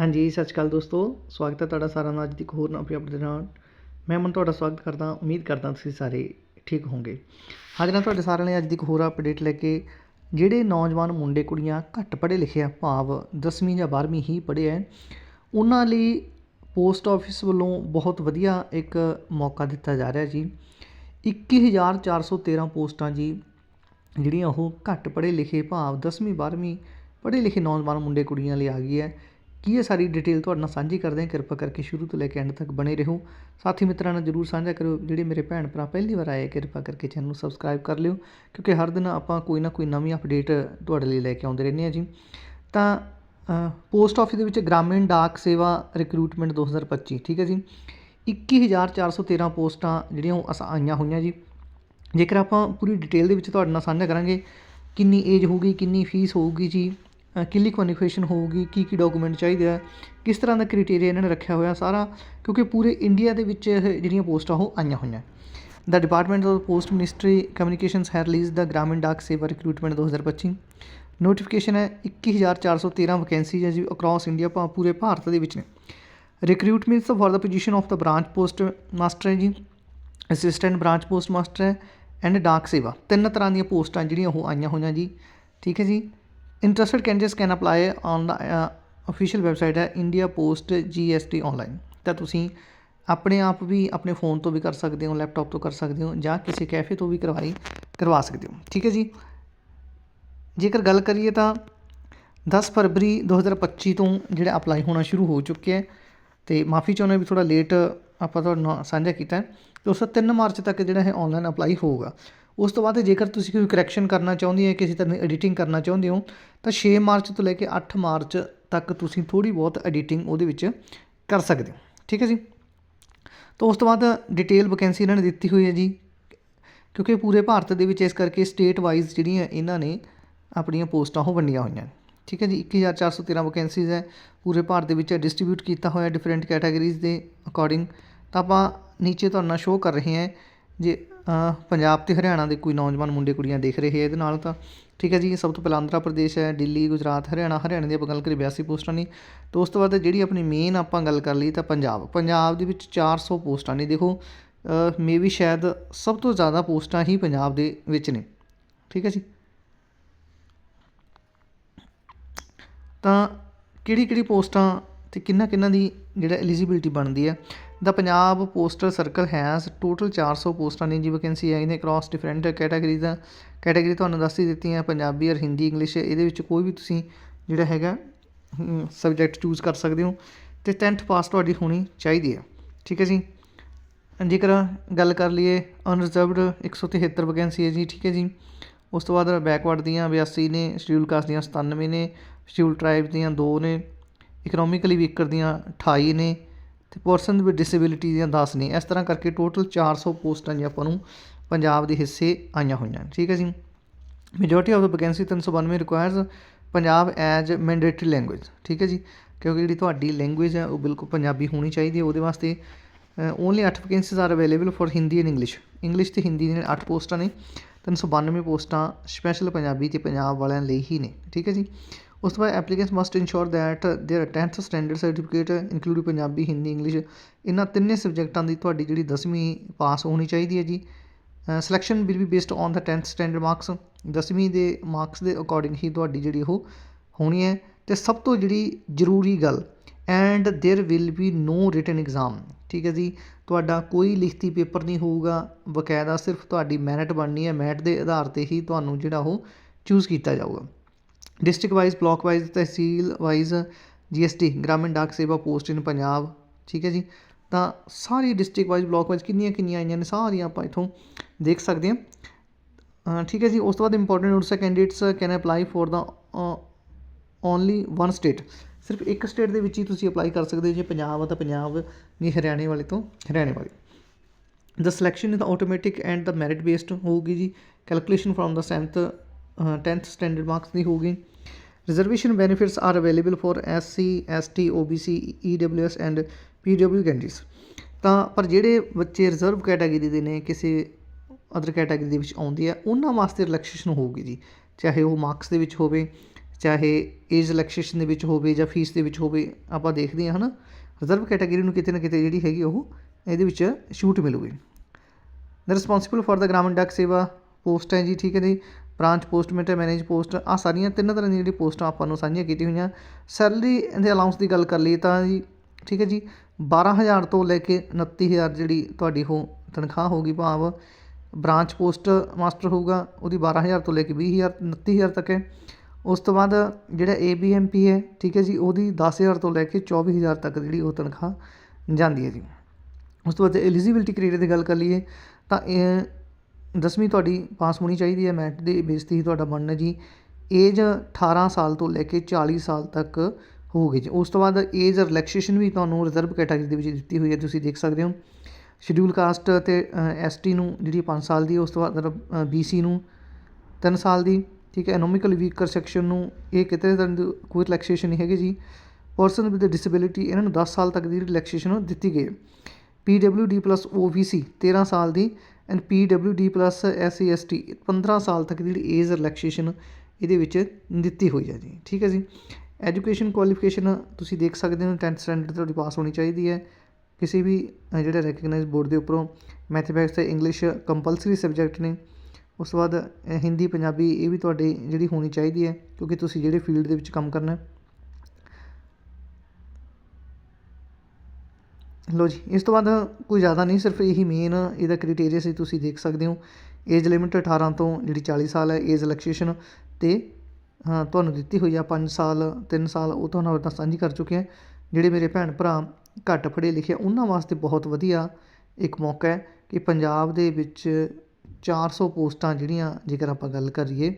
ਹਾਂਜੀ, ਸਤਿ ਸ਼੍ਰੀ ਅਕਾਲ ਦੋਸਤੋ। ਸਵਾਗਤ ਹੈ ਤੁਹਾਡਾ ਸਾਰਿਆਂ ਦਾ ਅੱਜ ਦੀ ਇੱਕ ਹੋਰ ਨਵੀਂ ਅਪਡੇਟ ਨਾਲ। ਮੈਂ ਮਨ ਤੁਹਾਡਾ ਸਵਾਗਤ ਕਰਦਾ, ਉਮੀਦ ਕਰਦਾ ਤੁਸੀਂ ਸਾਰੇ ਠੀਕ ਹੋਵੋਗੇ। ਅੱਜ ਨਾਲ ਤੁਹਾਡੇ ਸਾਰਿਆਂ ਲਈ ਅੱਜ ਦੀ ਇੱਕ ਹੋਰ ਅਪਡੇਟ ਲੈ ਕੇ, ਜਿਹੜੇ ਨੌਜਵਾਨ ਮੁੰਡੇ, ਕੁੜੀਆਂ ਘੱਟ ਪੜ੍ਹੇ ਲਿਖੇ ਆ, ਭਾਵ 10ਵੀਂ ਜਾਂ 12ਵੀਂ ਹੀ ਪੜ੍ਹੇ ਆ ਉਹਨਾਂ ਲਈ ਪੋਸਟ ਆਫਿਸ ਵੱਲੋਂ ਬਹੁਤ ਵਧੀਆ ਇੱਕ ਮੌਕਾ ਦਿੱਤਾ ਜਾ ਰਿਹਾ ਜੀ। 21413 ਪੋਸਟਾਂ ਜੀ, ਜਿਹੜੀਆਂ ਉਹ ਘੱਟ ਪੜ੍ਹੇ ਲਿਖੇ, ਭਾਵ 10ਵੀਂ 12ਵੀਂ ਪੜ੍ਹੇ ਲਿਖੇ ਨੌਜਵਾਨ ਮੁੰਡੇ, ਕੁੜੀਆਂ ਲਈ ਆ ਗਈ ਹੈ ਕੀ ਇਹ ਸਾਰੀ ਡਿਟੇਲ ਤੁਹਾਡੇ ਨਾਲ ਸਾਂਝੀ ਕਰਦੇ ਹਾਂ। ਕਿਰਪਾ ਕਰਕੇ ਸ਼ੁਰੂ ਤੋਂ ਲੈ ਕੇ ਐਂਡ ਤੱਕ ਬਣੇ ਰਹੋ। ਸਾਥੀ ਮਿੱਤਰਾਂ ਨਾਲ ਜਰੂਰ ਸਾਂਝਾ ਕਰਿਓ। ਜਿਹੜੇ ਮੇਰੇ ਭੈਣ ਭਰਾ ਪਹਿਲੀ ਵਾਰ ਆਏ ਕਿਰਪਾ ਕਰਕੇ ਚੈਨਲ ਨੂੰ ਸਬਸਕ੍ਰਾਈਬ ਕਰ ਲਿਓ। ਕਿਉਂਕਿ ਹਰ ਦਿਨ ਆਪਾਂ ਕੋਈ ਨਾ ਕੋਈ ਨਵੀਂ ਅਪਡੇਟ ਤੁਹਾਡੇ ਲਈ ਲੈ ਕੇ ਆਉਂਦੇ ਰਹਿੰਦੇ ਹਾਂ ਜੀ। ਤਾਂ ਪੋਸਟ ਆਫਿਸ ਦੇ ਵਿੱਚ ਗ੍ਰਾਮੀਣ ਡਾਕ ਸੇਵਾ ਰਿਕਰੂਟਮੈਂਟ 2025 ਠੀਕ ਹੈ ਜੀ। 21413 ਪੋਸਟਾਂ ਜਿਹੜੀਆਂ ਉਹ ਅਸ- ਆਈਆਂ ਹੋਈਆਂ ਜੀ। ਜੇਕਰ ਆਪਾਂ ਪੂਰੀ ਡਿਟੇਲ ਦੇ ਵਿੱਚ ਤੁਹਾਡੇ ਨਾਲ ਸਾਂਝਾ ਕਰਾਂਗੇ, ਕਿੰਨੀ ਏਜ ਹੋਊਗੀ, ਕਿੰਨੀ ਫੀਸ ਹੋਊਗੀ ਜੀ ਕਿੰਨੀ ਕੁਆਲੀਫਿਕੇਸ਼ਨ ਹੋਊਗੀ, ਕੀ ਕੀ ਡਾਕੂਮੈਂਟ ਚਾਹੀਦੇ ਆ, ਕਿਸ ਤਰ੍ਹਾਂ ਦਾ ਕ੍ਰਾਈਟੇਰੀਆ ਇਹਨਾਂ ਨੇ ਰੱਖਿਆ ਹੋਇਆ ਸਾਰਾ, ਕਿਉਂਕਿ ਪੂਰੇ ਇੰਡੀਆ ਦੇ ਵਿੱਚ ਇਹ ਜਿਹੜੀਆਂ ਪੋਸਟਾਂ ਉਹ ਆਈਆਂ ਹੋਈਆਂ। ਦਾ department of post ministry communications ਹੈ ਰਿਲੀਜ਼ ਦਾ ਗ੍ਰਾਮੀਣ ਡਾਕ ਸੇਵਾ ਰਿਕਰੂਟਮੈਂਟ 2025 ਨੋਟੀਫਿਕੇਸ਼ਨ ਹੈ 21413 ਵੈਕੈਂਸੀ ਹੈ ਜੀ ਅਕ੍ਰੋਸ ਇੰਡੀਆ ਭਾ ਪੂਰੇ ਭਾਰਤ ਦੇ ਵਿੱਚ ਨੇ। Recruitments for the position of the branch post master ਹੈ ਜੀ। ਅਸਿਸਟੈਂਟ ਬ੍ਰਾਂਚ ਪੋਸਟ ਮਾਸਟਰ ਹੈ ਐਂਡ ਡਾਕ ਸੇਵਾ ਤਿੰਨ ਤਰ੍ਹਾਂ ਦੀਆਂ ਪੋਸਟਾਂ ਜਿਹੜੀਆਂ ਉਹ ਆਈਆਂ ਹੋਈਆਂ ਜੀ। ਠੀਕ ਹੈ ਜੀ? Interested candidates can apply on the official website ਹੈ ਇੰਡੀਆ ਪੋਸਟ ਜੀਐਸਟੀ ਆਨਲਾਈਨ ਤਾਂ ਤੁਸੀਂ ਆਪਣੇ ਆਪ ਵੀ ਆਪਣੇ ਫੋਨ ਤੋਂ ਵੀ ਕਰ ਸਕਦੇ ਹੋ ਲੈਪਟਾਪ ਤੋਂ ਕਰ ਸਕਦੇ ਹੋ ਜਾਂ ਕਿਸੇ ਕੈਫੇ ਤੋਂ ਵੀ ਕਰਵਾਈ, ਕਰਵਾ ਸਕਦੇ ਹੋ। ਠੀਕ ਹੈ ਜੀ? ਜੇਕਰ ਗੱਲ ਕਰੀਏ ਤਾਂ 10 ਫਰਵਰੀ 2025 ਤੋਂ ਜਿਹੜਾ ਅਪਲਾਈ ਹੋਣਾ ਸ਼ੁਰੂ ਹੋ ਚੁੱਕਿਆ ਹੈ ਤੇ ਮਾਫੀ ਚਾਹੁੰਦੇ ਵੀ ਥੋੜਾ ਲੇਟ ਆਪਾਂ ਤੁਹਾਡੇ ਨਾਲ ਸਾਂਝਾ ਕੀਤਾ ਹੈ, ਤੇ ਉਸ ਤੋਂ 3 ਮਾਰਚ ਤੱਕ ਜਿਹੜਾ ਹੈ ਆਨਲਾਈਨ ਅਪਲਾਈ ਹੋਊਗਾ। ਉਸ ਤੋਂ ਬਾਅਦ ਜੇਕਰ ਤੁਸੀਂ ਕੋਈ ਕਰੈਕਸ਼ਨ ਕਰਨਾ ਚਾਹੁੰਦੇ ਹੋ ਕਿਸੇ ਤਰ੍ਹਾਂ ਦੀ ਐਡੀਟਿੰਗ ਕਰਨਾ ਚਾਹੁੰਦੇ ਹੋ, ਤਾਂ 6 ਮਾਰਚ ਤੋਂ ਲੈ ਕੇ 8 ਮਾਰਚ ਤੱਕ ਤੁਸੀਂ ਥੋੜੀ ਬਹੁਤ ਐਡੀਟਿੰਗ ਉਹਦੇ ਵਿੱਚ ਕਰ ਸਕਦੇ ਹੋ। ਠੀਕ ਹੈ ਜੀ? ਤਾਂ ਉਸ ਤੋਂ ਬਾਅਦ ਡਿਟੇਲ ਵੈਕੈਂਸੀ ਇਹਨਾਂ ਨੇ ਦਿੱਤੀ ਹੋਈ ਹੈ ਜੀ, ਕਿਉਂਕਿ ਪੂਰੇ ਭਾਰਤ ਦੇ ਵਿੱਚ ਇਸ ਕਰਕੇ ਸਟੇਟ ਵਾਈਜ਼ ਜਿਹੜੀਆਂ ਇਹਨਾਂ ਨੇ ਆਪਣੀਆਂ ਪੋਸਟਾਂ ਉਹ ਵੰਡੀਆਂ ਹੋਈਆਂ। ਠੀਕ ਹੈ ਜੀ? 21413 ਵੈਕੈਂਸੀਜ਼ ਹੈ, ਪੂਰੇ ਭਾਰਤ ਦੇ ਵਿੱਚ ਡਿਸਟ੍ਰੀਬਿਊਟ ਕੀਤਾ ਹੋਇਆ ਡਿਫਰੈਂਟ ਕੈਟਾਗਰੀਜ਼ ਦੇ ਅਕੋਰਡਿੰਗ ਤਾਂ ਆਪਾਂ ਨੀਚੇ ਤੁਹਾਨੂੰ ਨਾਲ ਸ਼ੋਅ ਕਰ ਰਹੇ ਹਾਂ ਜੇ ਪੰਜਾਬ ਅਤੇ ਹਰਿਆਣਾ ਦੇ ਕੋਈ ਨੌਜਵਾਨ ਮੁੰਡੇ ਕੁੜੀਆਂ ਦੇਖ ਰਹੇ ਹੈ ਇਹਦੇ ਨਾਲ ਤਾਂ ਠੀਕ ਹੈ ਜੀ ਸਭ ਤੋਂ ਪਹਿਲਾਂ ਆਂਧਰਾ ਪ੍ਰਦੇਸ਼ ਹੈ, ਦਿੱਲੀ, ਗੁਜਰਾਤ, ਹਰਿਆਣਾ, ਹਰਿਆਣੇ ਦੀ ਆਪਾਂ ਗੱਲ ਕਰੀ 82 ਪੋਸਟਾਂ ਨੇ ਤਾਂ ਉਸ ਤੋਂ ਬਾਅਦ ਜਿਹੜੀ ਆਪਣੀ ਮੇਨ ਆਪਾਂ ਗੱਲ ਕਰ ਲਈ ਤਾਂ ਪੰਜਾਬ। ਪੰਜਾਬ ਦੇ ਵਿੱਚ 400 ਪੋਸਟਾਂ ਨੇ, ਦੇਖੋ ਮੇ ਵੀ ਸ਼ਾਇਦ ਸਭ ਤੋਂ ਜ਼ਿਆਦਾ ਪੋਸਟਾਂ ਹੀ ਪੰਜਾਬ ਦੇ ਵਿੱਚ ਨੇ। ਠੀਕ ਹੈ ਜੀ। ਤਾਂ ਕਿਹੜੀ ਕਿਹੜੀ ਪੋਸਟਾਂ ਤੇ ਕਿੰਨਾ ਕਿੰਨਾ ਦੀ ਜਿਹੜਾ ਐਲੀਜੀਬਿਲਟੀ ਬਣਦੀ ਹੈ? The Punjab postal circle has total 400 ਪੋਸਟਾਂ ਨੇ ਜੀ ਵੈਕੈਂਸੀ ਹੈ। ਇਹਨੇ ਕ੍ਰਾਸ ਡਿਫਰੈਂਟ ਕੈਟਾਗਰੀ ਦਾ ਕੈਟਾਗਰੀ ਤੁਹਾਨੂੰ ਦੱਸ ਹੀ ਦਿੱਤੀਆਂ। ਪੰਜਾਬੀ ਔਰ ਹਿੰਦੀ, ਇੰਗਲਿਸ਼, ਇਹਦੇ ਵਿੱਚ ਕੋਈ ਵੀ ਤੁਸੀਂ ਜਿਹੜਾ ਹੈਗਾ ਸਬਜੈਕਟ ਚੂਜ਼ ਕਰ ਸਕਦੇ ਹੋ। ਤੇ 10th ਪਾਸ ਤੁਹਾਡੀ ਹੋਣੀ ਚਾਹੀਦੀ ਹੈ। ਠੀਕ ਹੈ ਜੀ? ਜੇਕਰ ਗੱਲ ਕਰ ਲਈਏ ਅਨਰਿਜ਼ਰਵਡ 173 ਵੈਕੈਂਸੀ ਹੈ ਜੀ। ਠੀਕ ਹੈ ਜੀ? ਉਸ ਤੋਂ ਬਾਅਦ ਬੈਕਵਰਡ ਦੀਆਂ 82 ਨੇ ਸ਼ਡਿਊਲ ਕਾਸਟ ਦੀਆਂ 97 ਨੇ ਸ਼ਡਿਊਲ ਟ੍ਰਾਈਬ ਦੀਆਂ 2 ਨੇ ਇਕਨੋਮਿਕਲੀ ਵੀਕਰ ਦੀਆਂ 28 ਨੇ ਤੇ ਪਰਸਨ ਵਿਦ ਡਿਸੇਬਿਲਿਟੀ ਦੀਆਂ 10 ਨੇ। ਇਸ ਤਰ੍ਹਾਂ ਕਰਕੇ ਟੋਟਲ 400 ਪੋਸਟਾਂ ਜੀ ਆਪਾਂ ਨੂੰ ਪੰਜਾਬ ਦੇ ਹਿੱਸੇ ਆਈਆਂ ਹੋਈਆਂ। ਠੀਕ ਹੈ ਜੀ? Majority of the vacancy 392 requires Punjab as mandatory language ਠੀਕ ਹੈ ਜੀ? ਕਿਉਂਕਿ ਜਿਹੜੀ ਤੁਹਾਡੀ ਲੈਂਗੁਏਜ ਹੈ, ਉਹ ਬਿਲਕੁਲ ਪੰਜਾਬੀ ਹੋਣੀ ਚਾਹੀਦੀ ਹੈ। ਉਹਦੇ ਵਾਸਤੇ only 8 vacancies are available for Hindi and English English ਤੇ ਹਿੰਦੀ ਦੀਆਂ 8 ਪੋਸਟਾਂ ਨੇ। 392 ਪੋਸਟਾਂ ਸਪੈਸ਼ਲ ਪੰਜਾਬੀ ਤੇ ਪੰਜਾਬ ਵਾਲਿਆਂ ਲਈ ਹੀ ਨੇ। ਠੀਕ ਹੈ ਜੀ? ਉਸ ਤੋਂ ਬਾਅਦ applicants must ensure that there 10th standard certificate include Punjabi Hindi English ਇਹਨਾਂ ਤਿੰਨੇ ਸਬਜੈਕਟਾਂ ਦੀ ਤੁਹਾਡੀ ਜਿਹੜੀ 10ਵੀਂ ਪਾਸ ਹੋਣੀ ਚਾਹੀਦੀ ਹੈ ਜੀ selection will be based on the 10th standard marks 10ਵੀਂ ਦੇ ਮਾਰਕਸ ਦੇ ਅਕੋਰਡਿੰਗ ਹੀ ਤੁਹਾਡੀ ਜਿਹੜੀ ਉਹ ਹੋਣੀ ਹੈ ਤੇ ਸਭ ਤੋਂ ਜਿਹੜੀ ਜ਼ਰੂਰੀ ਗੱਲ and there will be no written exam ਠੀਕ ਹੈ ਜੀ ਤੁਹਾਡਾ ਕੋਈ ਲਿਖਤੀ ਪੇਪਰ ਨਹੀਂ ਹੋਊਗਾ ਬਕਾਇਦਾ ਸਿਰਫ ਤੁਹਾਡੀ ਮੈਰਿਟ ਬਣਨੀ ਹੈ ਮੈਰਿਟ ਦੇ ਆਧਾਰ ਤੇ ਹੀ ਤੁਹਾਨੂੰ ਜਿਹੜਾ ਉਹ ਚੂਜ਼ ਕੀਤਾ ਜਾਊਗਾ District wise block wise tehsil wise GST ਗ੍ਰਾਮੀਣ ਡਾਕ ਸੇਵਾ ਪੋਸਟ ਇਨ ਪੰਜਾਬ, ਠੀਕ ਹੈ ਜੀ? ਤਾਂ ਸਾਰੀ ਡਿਸਟ੍ਰਿਕਟ ਵਾਈਜ਼ ਬਲਾਕ ਵਾਈਜ਼ ਕਿੰਨੀਆਂ ਕਿੰਨੀਆਂ ਆਈਆਂ ਨੇ, ਸਾਰੀਆਂ ਆਪਾਂ ਇਥੋਂ ਦੇਖ ਸਕਦੇ ਹਾਂ। ਠੀਕ ਹੈ ਜੀ, ਉਸ ਤੋਂ ਬਾਅਦ ਇੰਪੋਰਟੈਂਟ ਨੋਟਸ ਹੈ candidates can apply for the only one state ਸਿਰਫ ਇੱਕ ਸਟੇਟ ਦੇ ਵਿੱਚ ਹੀ ਤੁਸੀਂ ਅਪਲਾਈ ਕਰ ਸਕਦੇ ਹੋ, ਜੇ ਪੰਜਾਬ ਆ ਤਾਂ ਪੰਜਾਬ, ਨਹੀਂ ਹਰਿਆਣੇ ਵਾਲੇ ਤੋਂ ਹਰਿਆਣੇ ਵਾਲੇ। The selection is automatic and the merit based ਹੋਊਗੀ ਜੀ। Calculation from the 7th 10th standard marks ਦੀ ਹੋਊਗੀ। Reservation benefits are available for SC ST OBC EWS and PW candidates ਤਾਂ ਪਰ ਜਿਹੜੇ ਬੱਚੇ ਰਿਜ਼ਰਵ ਕੈਟਾਗਰੀ ਦੇ ਨੇ, ਕਿਸੇ ਅਦਰ ਕੈਟਾਗਰੀ ਦੇ ਵਿੱਚ ਆਉਂਦੇ ਆ, ਉਹਨਾਂ ਵਾਸਤੇ ਰਿਲੈਕਸੇਸ਼ਨ ਹੋਊਗੀ ਜੀ। ਚਾਹੇ ਉਹ ਮਾਰਕਸ ਦੇ ਵਿੱਚ ਹੋਵੇ, ਚਾਹੇ ਏਜ ਰਿਲੈਕਸੇਸ਼ਨ ਦੇ ਵਿੱਚ ਹੋਵੇ ਜਾਂ ਫੀਸ ਦੇ ਵਿੱਚ ਹੋਵੇ, ਆਪਾਂ ਦੇਖਦੇ ਹਾਂ ਹਨਾ। ਰਿਜ਼ਰਵ ਕੈਟਾਗਰੀ ਨੂੰ ਕਿਤੇ ਨਾ ਕਿਤੇ ਜਿਹੜੀ ਹੈਗੀ ਉਹ ਇਹਦੇ ਵਿੱਚ ਛੂਟ ਮਿਲੂਗੀ। ਦ ਰਿਸਪੌਂਸਿਬਲ ਫॉर ਦ ਗ੍ਰਾਮੀਣ ਡਾਕ ਸੇਵਾ ਪੋਸਟ ਹੈ ਜੀ, ਠੀਕ ਹੈ ਜੀ। Branch post master manage post ਆ ਸਾਰੀਆਂ ਤਿੰਨ ਤਰ੍ਹਾਂ ਦੀਆਂ ਜਿਹੜੀ ਪੋਸਟਾਂ ਆਪਾਂ ਨੂੰ ਸਾਂਝੀਆਂ ਕੀਤੀਆਂ ਹੋਈਆਂ। ਸੈਲਰੀ ਦੇ ਅਲਾਉਂਸ ਦੀ ਗੱਲ ਕਰ ਲਈ ਤਾਂ ਜੀ, ਠੀਕ ਹੈ ਜੀ 12000 ਤੋਂ ਲੈ ਕੇ 29000 ਜਿਹੜੀ ਤੁਹਾਡੀ ਉਹ ਤਨਖਾਹ ਹੋਗੀ ਭਾਵ ਬ੍ਰਾਂਚ ਪੋਸਟ ਮਾਸਟਰ ਹੋਊਗਾ, ਉਹਦੀ 12000 ਤੋਂ ਲੈ ਕੇ 20000 29000 ਤੱਕ ਹੈ। ਉਸ ਤੋਂ ਬਾਅਦ ਜਿਹੜਾ ਏਬੀਐਮਪੀ ਹੈ, ਠੀਕ ਹੈ ਜੀ, ਉਹਦੀ 10000 ਤੋਂ ਲੈ ਕੇ 24000 ਤੱਕ ਜਿਹੜੀ ਉਹ ਤਨਖਾਹ ਜਾਂਦੀ ਹੈ ਜੀ। ਉਸ ਤੋਂ ਬਾਅਦ ਐਲੀਜੀਬਿਲਟੀ ਕ੍ਰਾਈਟੇਰੀਆ ਦੀ ਗੱਲ ਕਰ ਲਈਏ, ਤਾਂ ਇਹ ਦਸਵੀਂ ਤੁਹਾਡੀ ਪਾਸ ਹੋਣੀ ਚਾਹੀਦੀ ਹੈ ਮੈਟ ਦੇ ਬੇਸ 'ਤੇ ਹੀ ਤੁਹਾਡਾ ਬਣਨਾ ਜੀ। ਏਜ 18 ਸਾਲ ਤੋਂ ਲੈ ਕੇ 40 ਸਾਲ ਤੱਕ ਹੋਊਗੀ ਜੀ। ਉਸ ਤੋਂ ਬਾਅਦ ਏਜ ਰਿਲੈਕਸੇਸ਼ਨ ਵੀ ਤੁਹਾਨੂੰ ਰਿਜ਼ਰਵ ਕੈਟਾਗਰੀ ਦੇ ਵਿੱਚ ਦਿੱਤੀ ਹੋਈ ਹੈ, ਤੁਸੀਂ ਦੇਖ ਸਕਦੇ ਹੋ। ਸ਼ਡਿਊਲ ਕਾਸਟ ਤੇ ਐਸਟੀ ਨੂੰ ਜਿਹੜੀ 5 ਸਾਲ ਦੀ, ਉਸ ਤੋਂ ਬਾਅਦ ਬੀਸੀ ਨੂੰ 3 ਸਾਲ ਦੀ, ਠੀਕ ਹੈ। ਇਕਨੋਮਿਕਲੀ ਵੀਕਰ ਸੈਕਸ਼ਨ ਨੂੰ ਇਹ ਕਿਤੇ ਤਰ੍ਹਾਂ ਦੀ ਕੋਈ ਰਿਲੈਕਸੇਸ਼ਨ ਨਹੀਂ ਹੈਗੀ ਜੀ। ਪਰਸਨ ਵਿਦ ਡਿਸੇਬਿਲਿਟੀ ਇਹਨਾਂ ਨੂੰ 10 ਸਾਲ ਤੱਕ ਦੀ ਰਿਲੈਕਸੇਸ਼ਨ ਦਿੱਤੀ ਗਈ ਹੈ। PWD ਪਲੱਸ OBC 13 ਸਾਲ ਦੀ। And P W D plus SC T 15 ਸਾਲ ਤੱਕ ਦੀ ਜਿਹੜੀ ਏਜ ਰਿਲੈਕਸੇਸ਼ਨ ਇਹਦੇ ਵਿੱਚ ਦਿੱਤੀ ਹੋਈ ਹੈ ਜੀ, ਠੀਕ ਹੈ ਜੀ। ਐਜੂਕੇਸ਼ਨ ਕੁਆਲੀਫਿਕੇਸ਼ਨ ਤੁਸੀਂ ਦੇਖ ਸਕਦੇ ਹੋ 10th ਸਟੈਂਡਰਡ ਤੁਹਾਡੀ ਪਾਸ ਹੋਣੀ ਚਾਹੀਦੀ ਹੈ। ਕਿਸੇ ਵੀ ਜਿਹੜਾ ਰੈਕਗਨਾਈਜ਼ ਬੋਰਡ ਦੇ ਉੱਪਰੋਂ ਮੈਥਮੈਟਿਕਸ ਤੇ ਇੰਗਲਿਸ਼ ਕੰਪਲਸਰੀ ਸਬਜੈਕਟ ਨੇ, ਉਸ ਤੋਂ ਬਾਅਦ ਹਿੰਦੀ, ਪੰਜਾਬੀ, ਇਹ ਵੀ ਤੁਹਾਡੀ ਜਿਹੜੀ ਹੋਣੀ ਚਾਹੀਦੀ ਹੈ, ਕਿਉਂਕਿ ਤੁਸੀਂ ਜਿਹੜੇ ਫੀਲਡ ਦੇ ਵਿੱਚ ਕੰਮ ਕਰਨਾ ਹੈ ਲਓ ਜੀ, ਇਸ ਤੋਂ ਬਾਅਦ ਕੋਈ ਜ਼ਿਆਦਾ ਨਹੀਂ, ਸਿਰਫ ਇਹੀ ਮੇਨ ਇਹਦਾ ਕ੍ਰਾਈਟੇਰੀਆ ਸੀ, ਤੁਸੀਂ ਦੇਖ ਸਕਦੇ ਹੋ। ਏਜ ਲਿਮਿਟ 18 ਤੋਂ ਜਿਹੜੀ 40 ਸਾਲ ਹੈ ਏਜ ਰਿਲੈਕਸੇਸ਼ਨ ਤੇ ਤੁਹਾਨੂੰ ਦਿੱਤੀ ਹੋਈ ਆ 5 ਸਾਲ 3 ਸਾਲ, ਉਹ ਤੁਹਾਨੂੰ ਤਾਂ ਸਾਂਝੀ ਕਰ ਚੁੱਕੇ ਹਾਂ। ਜਿਹੜੇ ਮੇਰੇ ਭੈਣ ਭਰਾ ਘੱਟ ਪੜ੍ਹੇ ਲਿਖੇ ਉਹਨਾਂ ਵਾਸਤੇ ਬਹੁਤ ਵਧੀਆ ਇੱਕ ਮੌਕਾ ਹੈ ਕਿ ਪੰਜਾਬ ਦੇ ਵਿੱਚ 400 ਪੋਸਟਾਂ ਜਿਹੜੀਆਂ, ਜੇਕਰ ਆਪਾਂ ਗੱਲ ਕਰੀਏ,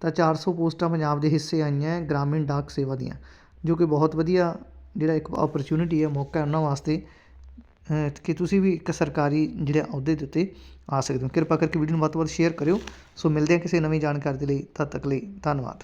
ਤਾਂ 400 ਪੋਸਟਾਂ ਪੰਜਾਬ ਦੇ ਹਿੱਸੇ ਆਈਆਂ ਗ੍ਰਾਮੀਣ ਡਾਕ ਸੇਵਾ ਦੀਆਂ, ਜੋ ਕਿ ਬਹੁਤ ਵਧੀਆ ਜਿਹੜਾ ਇੱਕ ਓਪਰਚੁਨਿਟੀ ਹੈ, ਮੌਕਾ ਉਹਨਾਂ ਵਾਸਤੇ ਕਿ ਤੁਸੀਂ ਵੀ ਇੱਕ ਸਰਕਾਰੀ ਜਿਹੜੇ ਅਹੁਦੇ ਦੇ ਉੱਤੇ ਆ ਸਕਦੇ ਹੋ। ਕਿਰਪਾ ਕਰਕੇ ਵੀਡੀਓ ਨੂੰ ਵੱਧ ਤੋਂ ਵੱਧ ਸ਼ੇਅਰ ਕਰਿਓ। ਸੋ ਮਿਲਦੇ ਹਾਂ ਕਿਸੇ ਨਵੀਂ ਜਾਣਕਾਰੀ ਦੇ ਲਈ, ਤਦ ਤੱਕ ਲਈ ਧੰਨਵਾਦ।